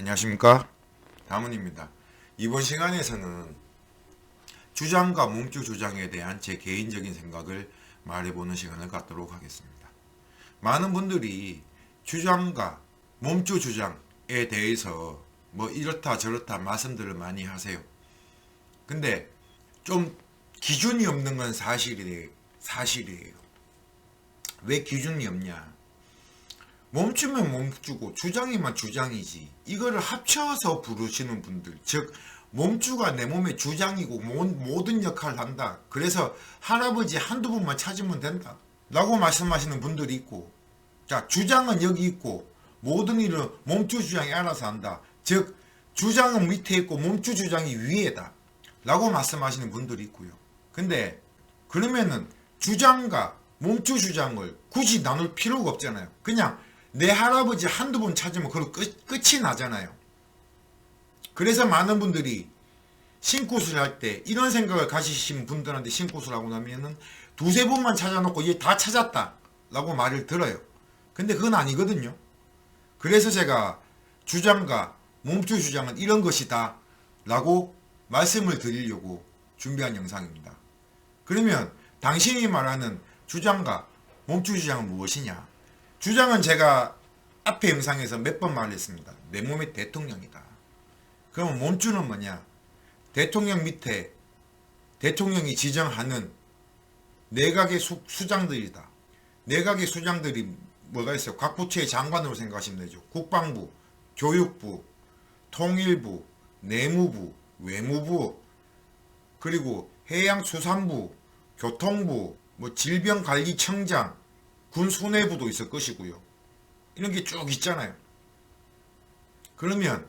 안녕하십니까? 다문입니다. 이번 시간에서는 주장과 몸주 주장에 대한 제 개인적인 생각을 말해보는 시간을 갖도록 하겠습니다. 많은 분들이 주장과 몸주 주장에 대해서 뭐 이렇다 저렇다 말씀들을 많이 하세요. 근데 좀 기준이 없는 건 사실이에요 사실이에요. 왜 기준이 없냐 멈추면 멈추고 주장이면 주장이지. 이거를 합쳐서 부르시는 분들 즉 몸주가 내 몸의 주장이고 모- 모든 역할을 한다. 그래서 할아버지 한두 분만 찾으면 된다. 라고 말씀하시는 분들이 있고. 자 주장은 여기 있고 모든 일은 몸주 주장이 알아서 한다. 즉 주장은 밑에 있고 몸주 주장이 위에다. 라고 말씀하시는 분들이 있고요. 근데 그러면은 주장과 몸주 주장을 굳이 나눌 필요가 없잖아요. 그냥 내 할아버지 한두 번 찾으면 그걸로 끝, 끝이 나잖아요. 그래서 많은 분들이 신굿을 할 때 이런 생각을 가지신 분들한테 신굿을 하고 나면은 두세 번만 찾아놓고 얘 다 찾았다 라고 말을 들어요. 근데 그건 아니거든요. 그래서 제가 주장과 몸주 주장은 이런 것이다 라고 말씀을 드리려고 준비한 영상입니다. 그러면 당신이 말하는 주장과 몸주 주장은 무엇이냐? 주장은 제가 앞에 영상에서 몇 번 말했습니다. 내 몸의 대통령이다. 그러면 몸주는 뭐냐? 대통령 밑에 대통령이 지정하는 내각의 수, 수장들이다. 내각의 수장들이 뭐가 있어요? 각 부처의 장관으로 생각하시면 되죠. 국방부, 교육부, 통일부, 내무부, 외무부, 그리고 해양수산부, 교통부, 뭐 질병관리청장, 군 수뇌부도 있을 것이고요. 이런 게 쭉 있잖아요. 그러면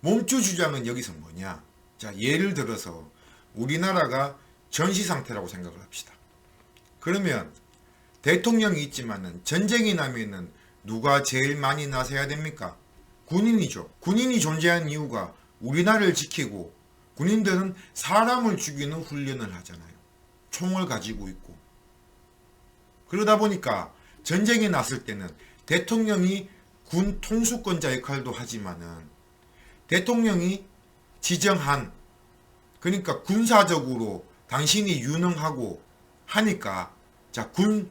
몸주 주장은 여기서 뭐냐? 자, 예를 들어서 우리나라가 전시 상태라고 생각을 합시다. 그러면 대통령이 있지만은 전쟁이 나면은 누가 제일 많이 나서야 됩니까? 군인이죠. 군인이 존재한 이유가 우리나라를 지키고 군인들은 사람을 죽이는 훈련을 하잖아요. 총을 가지고 있고. 그러다 보니까 전쟁이 났을 때는 대통령이 군 통수권자 역할도 하지만은 대통령이 지정한 그러니까 군사적으로 당신이 유능하고 하니까 자 군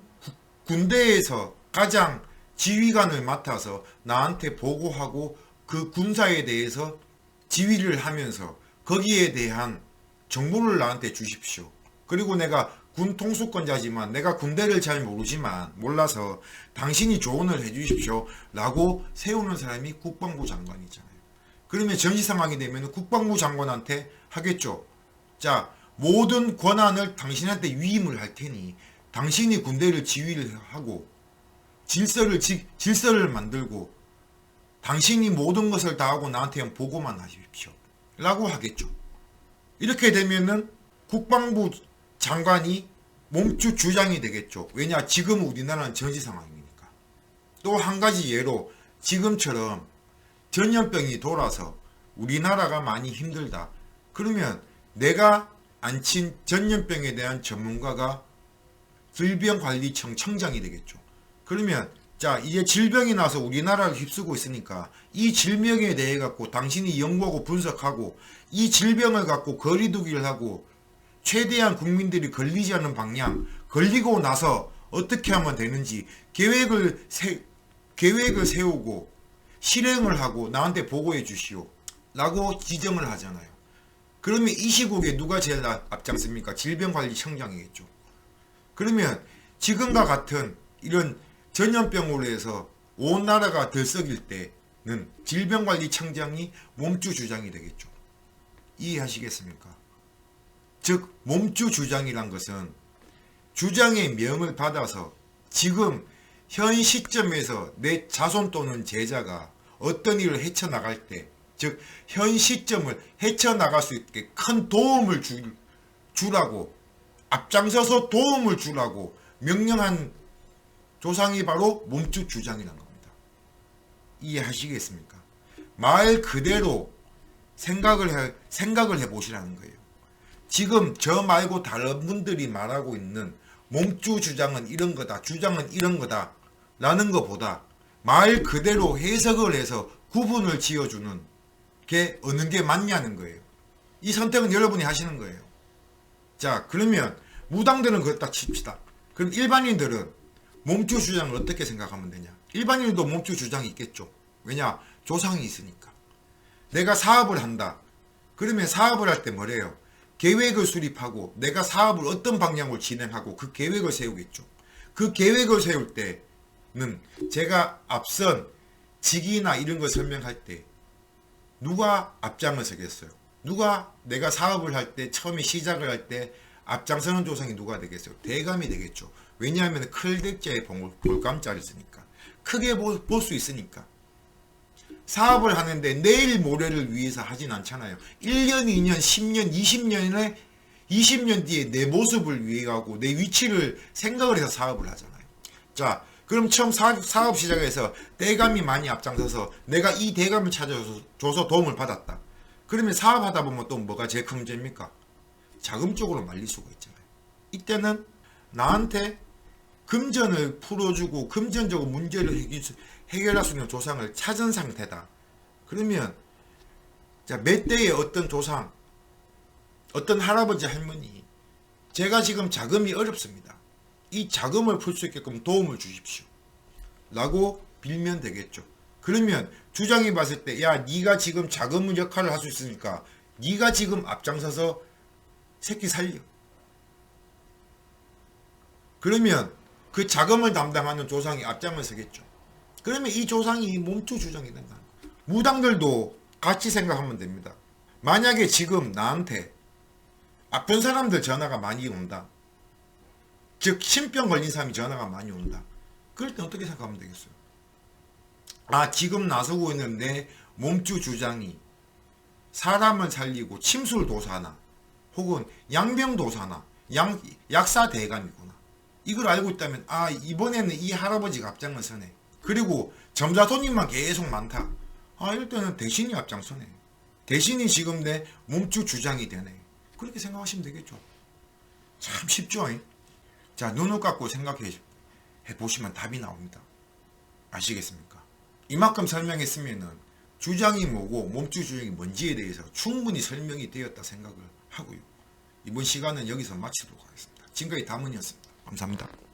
군대에서 가장 지휘관을 맡아서 나한테 보고하고 그 군사에 대해서 지휘를 하면서 거기에 대한 정보를 나한테 주십시오. 그리고 내가 군 통수권자지만 내가 군대를 잘 모르지만 몰라서 당신이 조언을 해주십시오. 라고 세우는 사람이 국방부 장관이잖아요. 그러면 전시 상황이 되면 국방부 장관한테 하겠죠. 자, 모든 권한을 당신한테 위임을 할 테니 당신이 군대를 지휘를 하고 질서를 지, 질서를 만들고 당신이 모든 것을 다 하고 나한테 보고만 하십시오. 라고 하겠죠. 이렇게 되면은 국방부 장관이 몸주 주장이 되겠죠. 왜냐 지금 우리나라는 전시 상황이니까. 또 한 가지 예로 지금처럼 전염병이 돌아서 우리나라가 많이 힘들다. 그러면 내가 안 친 전염병에 대한 전문가가 질병관리청 청장이 되겠죠. 그러면 자 이제 질병이 나서 우리나라를 휩쓰고 있으니까 이 질병에 대해 갖고 당신이 연구하고 분석하고 이 질병을 갖고 거리두기를 하고 최대한 국민들이 걸리지 않는 방향 걸리고 나서 어떻게 하면 되는지 계획을 세, 계획을 세우고 실행을 하고 나한테 보고해 주시오 라고 지정을 하잖아요 그러면 이 시국에 누가 제일 앞- 앞장섭니까 질병관리청장이겠죠 그러면 지금과 같은 이런 전염병으로 해서 온 나라가 들썩일 때는 질병관리청장이 몸주 주장이 되겠죠. 이해하시겠습니까? 즉 몸주 주장이란 것은 주장의 명을 받아서 지금 현 시점에서 내 자손 또는 제자가 어떤 일을 헤쳐나갈 때, 즉 현 시점을 헤쳐나갈 수 있게 큰 도움을 주, 주라고 앞장서서 도움을 주라고 명령한 조상이 바로 몸주 주장이라는 겁니다. 이해하시겠습니까? 말 그대로 생각을 해, 생각을 해 보시라는 거예요. 지금 저 말고 다른 분들이 말하고 있는 몸주 주장은 이런 거다, 주장은 이런 거다, 라는 것보다 말 그대로 해석을 해서 구분을 지어주는 게 어느 게 맞냐는 거예요. 이 선택은 여러분이 하시는 거예요. 자, 그러면 무당들은 그렇다 칩시다. 그럼 일반인들은 몸주 주장을 어떻게 생각하면 되냐? 일반인도 몸주 주장이 있겠죠. 왜냐? 조상이 있으니까. 내가 사업을 한다. 그러면 사업을 할 때 뭐래요? 계획을 수립하고 내가 사업을 어떤 방향으로 진행하고 그 계획을 세우겠죠. 그 계획을 세울 때는 제가 앞선 직위나 이런 걸 설명할 때 누가 앞장을 서겠어요? 누가 내가 사업을 할 때 처음에 시작을 할 때 앞장서는 조상이 누가 되겠어요? 대감이 되겠죠. 왜냐하면 클백자의 볼감자를 쓰니까 크게 볼 수 있으니까 사업을 하는데 내일 모레를 위해서 하진 않잖아요. 1년, 2년, 10년, 20년에 20년 뒤에 내 모습을 위해 하고 내 위치를 생각을 해서 사업을 하잖아요. 자, 그럼 처음 사, 사업 시작해서 대감이 많이 앞장서서 내가 이 대감을 찾아줘서 줘서 도움을 받았다. 그러면 사업하다 보면 또 뭐가 제일 큰 문제입니까? 자금 쪽으로 말릴 수가 있잖아요. 이때는 나한테 금전을 풀어주고 금전적으로 문제를 해결, 해결할 수 있는 조상을 찾은 상태다. 그러면 자, 몇 대의 어떤 조상, 어떤 할아버지 할머니, 제가 지금 자금이 어렵습니다. 이 자금을 풀 수 있게끔 도움을 주십시오. 라고 빌면 되겠죠. 그러면 주장이 봤을 때, 야, 네가 지금 자금 역할을 할 수 있으니까 네가 지금 앞장서서 새끼 살려. 그러면 그 자금을 담당하는 조상이 앞장을 서겠죠. 그러면 이 조상이 몸투 주장이 된다. 무당들도 같이 생각하면 됩니다. 만약에 지금 나한테 아픈 사람들 전화가 많이 온다. 즉 신병 걸린 사람이 전화가 많이 온다. 그럴 때 어떻게 생각하면 되겠어요? 아 지금 나서고 있는 내 몸주 주장이 사람을 살리고 침술 도사나 혹은 양병 도사나 양 약사 대감이구나. 이걸 알고 있다면 아 이번에는 이 할아버지가 앞장을 서네. 그리고 점자 손님만 계속 많다. 아 이럴 때는 대신이 앞장서네. 대신이 지금 내 몸주 주장이 되네. 그렇게 생각하시면 되겠죠. 참 쉽죠. 잉? 자 눈을 감고 생각해 보시면 답이 나옵니다. 아시겠습니까? 이만큼 설명했으면은 주장이 뭐고 몸주 주장이 뭔지에 대해서 충분히 설명이 되었다 생각을 하고요. 이번 시간은 여기서 마치도록 하겠습니다. 지금까지 담은이었습니다. 감사합니다.